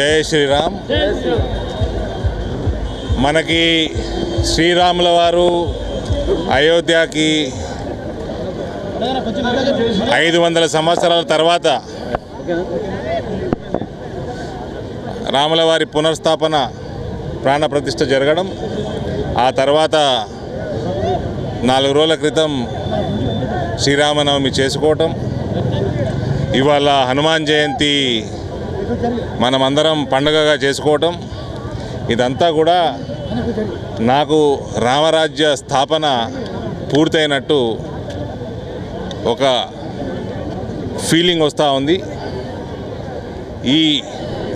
జై శ్రీరామ్. మనకి శ్రీరాముల వారు అయోధ్యకి ఐదు వందల సంవత్సరాల తర్వాత రాముల వారి పునర్స్థాపన ప్రాణప్రతిష్ఠ జరగడం ఆ తర్వాత నాలుగు రోజుల క్రితం శ్రీరామనవమి చేసుకోవటం ఇవాళ హనుమాన్ జయంతి మనమందరం పండగగా చేసుకోవటం ఇదంతా కూడా నాకు రామరాజ్య స్థాపన పూర్తయినట్టు ఒక ఫీలింగ్ వస్తూ ఉంది. ఈ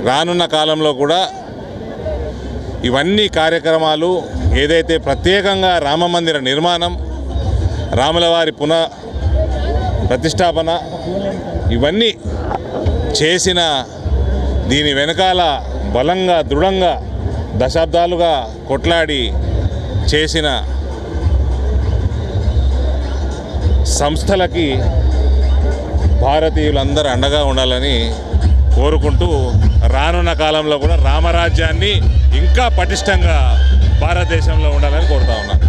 రానున్న కాలంలో కూడా ఇవన్నీ కార్యక్రమాలు ఏదైతే ప్రత్యేకంగా రామ మందిర నిర్మాణం రాములవారి పునః ప్రతిష్టాపన ఇవన్నీ చేసిన దీని వెనకాల బలంగా దృఢంగా దశాబ్దాలుగా కొట్లాడి చేసిన సంస్థలకి భారతీయులందరూ అండగా ఉండాలని కోరుకుంటూ రానున్న కాలంలో కూడా రామరాజ్యాన్ని ఇంకా పటిష్టంగా భారతదేశంలో ఉండాలని కోరుతా ఉన్నాను